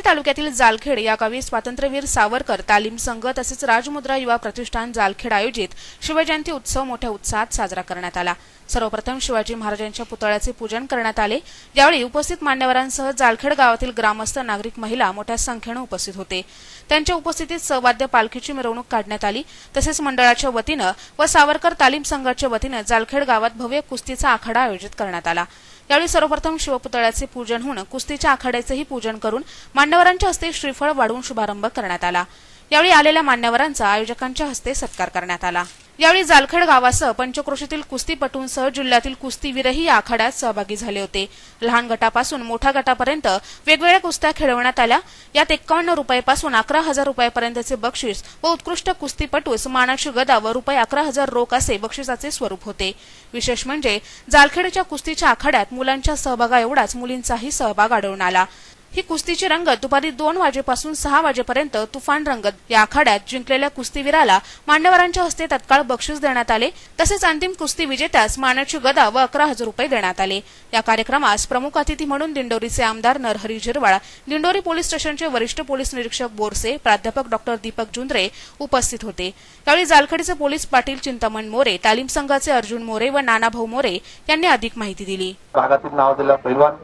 दिंडोरी तालुक्यातील जालखेड या गावी स्वातंत्र्यवीर सावरकर तालीम संघ तसेच राजमुद्रा युवा प्रतिष्ठान जालखेड आयोजित शिवजयंती उत्सव मोठ्या उत्साहात साजरा करण्यात आला. सर्वप्रथम शिवाजी महाराजांच्या पुतळ्याचे पूजन करण्यात आले. यावेळी उपस्थित मान्यवरांसह जालखेड गावातील ग्रामस्थ नागरिक महिला मोठ्या संख्येनं उपस्थित होते. त्यांच्या उपस्थितीत सवाद्य पालखीची मिरवणूक काढण्यात आली. तसेच मंडळाच्या वतीनं व सावरकर तालीम संघाच्या वतीनं जालखेड गावात भव्य कुस्तीचा आखाडा आयोजित करण्यात आला. यावेळी सर्वप्रथम शिवपुतळ्याचे पूजन होऊन कुस्तीच्या आखाड्याचेही पूजन करून मान्यवरांच्या हस्ते श्रीफळ वाढवून शुभारंभ करण्यात आला. यावेळी आलेल्या मान्यवरांचा आयोजकांच्या हस्ते सत्कार करण्यात आला. यावेळी जालखेड गावासह पंचक्रोशीतील कुस्तीपटूंसह जिल्ह्यातील कुस्तीवीरही या आखाड्यात सहभागी झाले होते. लहान गटापासून मोठ्या गटापर्यंत वेगवेगळ्या कुस्त्या खेळवण्यात आल्या. यात एक्कावन्न रुपयापासून अकरा हजार रुपयापर्यंतचे बक्षीस व उत्कृष्ट कुस्तीपटूस मानाची गदा व रुपये अकरा हजार रोख असे बक्षिसाचे स्वरूप होते. विशेष म्हणजे जालखेडच्या कुस्तीच्या आखाड्यात मुलांच्या सहभागाएवढाच मुलींचाही सहभाग आढळून आला. ही कुस्तीची रंगत दुपारी दोन वाजेपासून सहा वाजेपर्यंत तुफान रंगत या आखाड्यात जिंकलेल्या कुस्तीवीराला मान्यवरांच्या हस्ते तत्काळ बक्षीस देण्यात आले. तसेच अंतिम कुस्ती विजेत्यास मानाची गदा व अकरा हजार रुपये देण्यात आले. या कार्यक्रमास प्रमुख अतिथी म्हणून दिंडोरीचे आमदार नरहरी झिरवाळ दिंडोरी पोलीस स्टेशनचे वरिष्ठ पोलीस निरीक्षक बोरसे प्राध्यापक डॉक्टर दीपक जुंद्रे उपस्थित होते. यावेळी जालखडीचे पोलीस पाटील चिंतामण मोरे तालीम संघाचे अर्जुन मोरे व नानाभाऊ मोरे यांनी अधिक माहिती दिली. भागातील नाव दिला पैलवान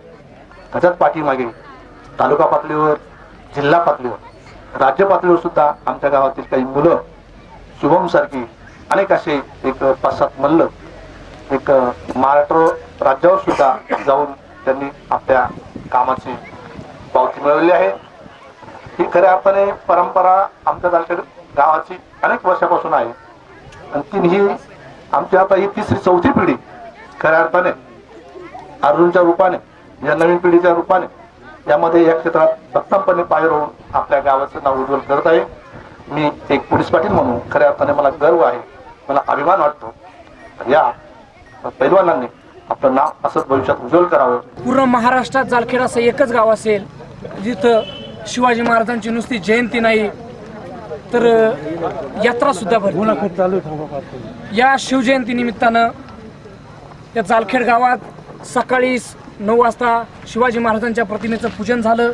त्याच्याच पाठीमागे तालुका पातळीवर जिल्हा पातळीवर राज्य पातळीवर सुद्धा आमच्या गावातील काही मुलं शुभम सारखी अनेक असे एक पाच सात मल्ल एक महाराष्ट्र राज्यावर सुद्धा जाऊन त्यांनी आपल्या कामाची पावती मिळवली आहे. ही खऱ्या अर्थाने परंपरा आमच्या तालुक्यात गावाची अनेक वर्षापासून आहे. आणि तीन ही आमची आता ही तिसरी चौथी पिढी खऱ्या अर्थाने अर्जुनच्या रूपाने या नवीन पिढीच्या रूपाने यामध्ये या क्षेत्रात भक्कमपणे पाय रोवून आपल्या गावाचं नाव उज्ज्वल करत आहे. मी एक पोलीस पाटील म्हणून खऱ्या अर्थाने मला गर्व आहे मला अभिमान वाटतो. या पैलवानांनी आपलं नाव असंच भविष्यात उज्ज्वल करावं. पूर्ण महाराष्ट्रात जालखेड असं एकच गाव असेल जिथं शिवाजी महाराजांची नुसती जयंती नाही तर यात्रा सुद्धा भरते या शिवजयंती निमित्तानं या जालखेड गावात सकाळी नऊ वाजता शिवाजी महाराजांच्या प्रतिमेचं पूजन झालं.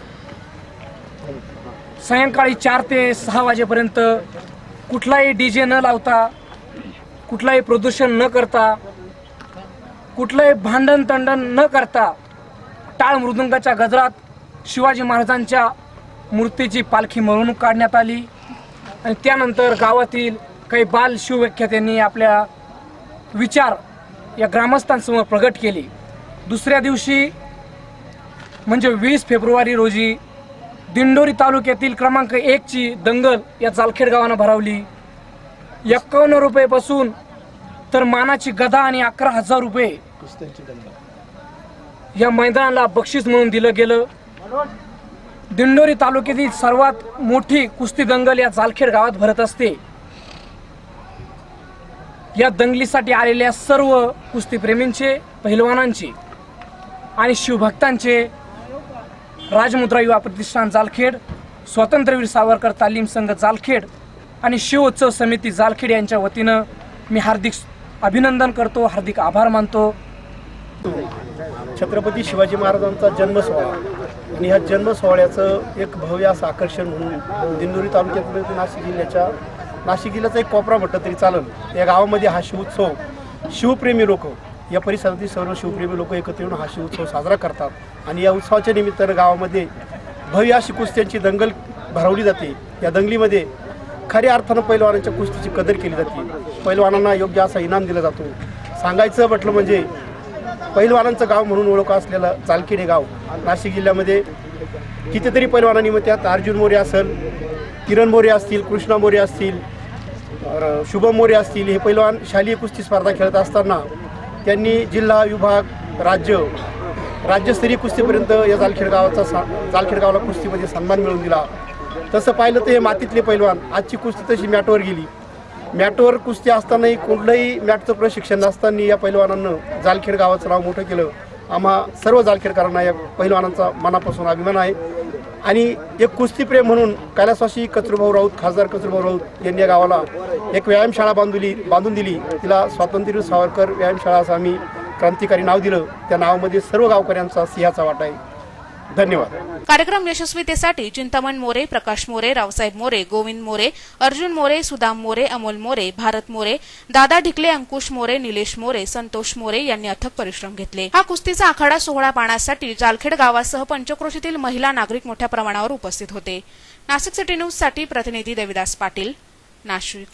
सायंकाळी चार ते सहा वाजेपर्यंत कुठलाही डी जे न लावता कुठलाही प्रदूषण न करता कुठलंही भांडण तंडण न करता टाळ मृदुंगाच्या गजरात शिवाजी महाराजांच्या मूर्तीची पालखी मिरवणूक काढण्यात आली. आणि त्यानंतर गावातील काही बाल शिवव्याख्यात्यांनी आपल्या विचार या ग्रामस्थांसमोर प्रगट केली. दुसऱ्या दिवशी म्हणजे वीस फेब्रुवारी रोजी दिंडोरी तालुक्यातील क्रमांक एकची दंगल या जालखेड गावानं भरावली. एक्कावन्न रुपयेपासून तर मानाची गदा आणि अकरा हजार रुपये या मैदानाला बक्षीस म्हणून दिलं गेलं. दिंडोरी तालुक्यातील सर्वात मोठी कुस्ती दंगल या जालखेड गावात भरत असते. या दंगलीसाठी आलेल्या सर्व कुस्तीप्रेमींचे पहिलवानांचे आणि शिवभक्तांचे राजमुद्रा युवा प्रतिष्ठान जालखेड स्वातंत्र्यवीर सावरकर तालीम संघ जालखेड आणि शिवोत्सव समिती जालखेड यांच्या वतीनं मी हार्दिक अभिनंदन करतो हार्दिक आभार मानतो. छत्रपती शिवाजी महाराजांचा जन्म सोहळा आणि ह्या जन्म सोहळ्याचं एक भव्य असं आकर्षण म्हणून दिंडोरी तालुक्यातील नाशिक जिल्ह्याच्या नाशिक जिल्ह्याचा एक कोपरा म्हटलं तरी चालेल. या गावामध्ये हा शिवोत्सव शिवप्रेमी लोक या परिसरातील सर्व शिवप्रेमी लोक एकत्र येऊन हा शिवोत्सव साजरा करतात. आणि या उत्सवाच्या निमित्तानं गावामध्ये भव्य अशी कुस्त्यांची दंगल भरवली जाते. या दंगलीमध्ये खऱ्या अर्थानं पैलवानांच्या कुस्तीची कदर केली जाते. पैलवानांना योग्य असा इनाम दिला जातो. सांगायचं म्हटलं म्हणजे पैलवानांचं गाव म्हणून ओळख असलेलं चालखेड गाव नाशिक जिल्ह्यामध्ये कितीतरी पैलवानांनी मग त्यात अर्जुन मोरे असेल किरण मोरे असतील कृष्णा मोरे असतील शुभम मोरे असतील हे पैलवान शालेय कुस्ती स्पर्धा खेळत असताना त्यांनी जिल्हा विभाग राज्य राज्यस्तरीय कुस्तीपर्यंत या जालखेड गावाचा सा जालखेड गावाला कुस्तीमध्ये सन्मान मिळवून दिला. तसं पाहिलं तर हे मातीतले पैलवान आजची कुस्ती तशी मॅटवर गेली. मॅटवर कुस्ती असतानाही कुठलंही मॅटचं प्रशिक्षण नसताना या पैलवानांनं जालखेड गावाचं नाव मोठं केलं. आम्हा सर्व जालखेडकरांना या पैलवानांचा मनापासून अभिमान आहे. आणि एक कुस्तीप्रेम म्हणून कैलासवासी कचरूभाऊ राऊत खासदार कचरूभाऊ राऊत यांनी या गावाला एक व्यायामशाळा बांधली बांधून दिली. तिला स्वातंत्र्य सावरकर व्यायामशाळा असं आम्ही क्रांतिकारी नाव दिलं. त्या नावामध्ये सर्व गावकऱ्यांचा सिंहाचा वाटा आहे. धन्यवाद. कार्यक्रम यशस्वीतेसाठी चिंतामण मोरे प्रकाश मोरे रावसाहेब मोरे गोविंद मोरे अर्जुन मोरे सुदाम मोरे अमोल मोरे भारत मोरे दादा ढिकले अंकुश मोरे निलेश मोरे संतोष मोरे यांनी अथक परिश्रम घेतले. हा कुस्तीचा आखाडा सोहळा पाहण्यासाठी जालखेड गावासह पंचक्रोशीतील महिला नागरिक मोठ्या प्रमाणावर उपस्थित होते. नाशिक सिटी न्यूजसाठी प्रतिनिधी देविदास पाटील नाशिक.